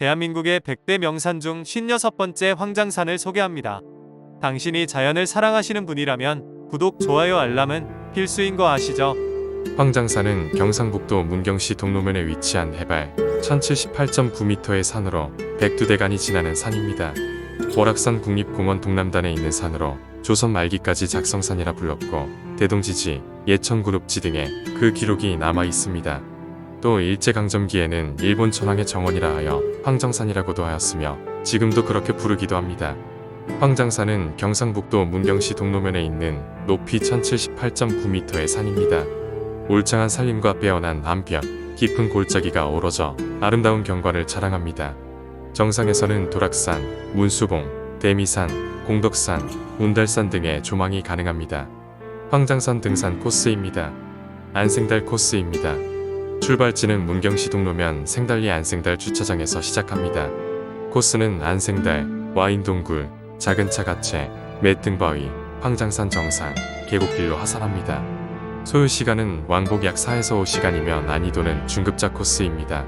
대한민국의 100대 명산 중 56번째 황장산을 소개합니다. 당신이 자연을 사랑하시는 분이라면 구독, 좋아요, 알람은 필수인 거 아시죠? 황장산은 경상북도 문경시 동로면에 위치한 해발 1078.9m의 산으로 백두대간이 지나는 산입니다. 월악산 국립공원 동남단에 있는 산으로 조선 말기까지 작성산이라 불렀고 대동지지, 예천그룹지 등에 그 기록이 남아 있습니다. 또 일제강점기에는 일본 천황의 정원이라 하여 황정산이라고도 하였으며 지금도 그렇게 부르기도 합니다. 황장산은 경상북도 문경시 동로면에 있는 높이 1078.9m의 산입니다. 울창한 산림과 빼어난 암벽, 깊은 골짜기가 어우러져 아름다운 경관을 자랑합니다. 정상에서는 도락산, 문수봉, 대미산, 공덕산, 운달산 등의 조망이 가능합니다. 황장산 등산 코스입니다. 안생달 코스입니다. 출발지는 문경시 동로면 생달리 안생달 주차장에서 시작합니다. 코스는 안생달, 와인동굴, 작은 차가채, 맷등바위, 황장산 정상, 계곡길로 하산합니다. 소요 시간은 왕복 약 4에서 5시간이며 난이도는 중급자 코스입니다.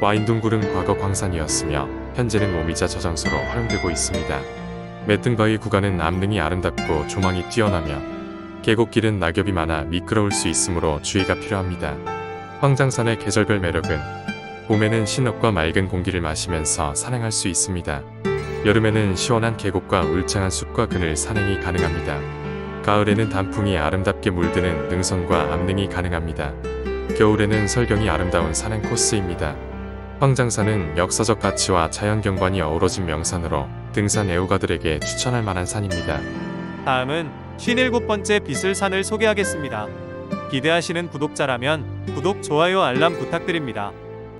와인동굴은 과거 광산이었으며 현재는 오미자 저장소로 활용되고 있습니다. 맷등바위 구간은 암릉이 아름답고 조망이 뛰어나며 계곡길은 낙엽이 많아 미끄러울 수 있으므로 주의가 필요합니다. 황장산의 계절별 매력은 봄에는 신업과 맑은 공기를 마시면서 산행할 수 있습니다. 여름에는 시원한 계곡과 울창한 숲과 그늘 산행이 가능합니다. 가을에는 단풍이 아름답게 물드는 능선과 암릉이 가능합니다. 겨울에는 설경이 아름다운 산행 코스입니다. 황장산은 역사적 가치와 자연 경관이 어우러진 명산으로 등산 애호가들에게 추천할 만한 산입니다. 다음은 57번째 비슬산을 소개하겠습니다. 기대하시는 구독자라면 구독, 좋아요, 알람 부탁드립니다.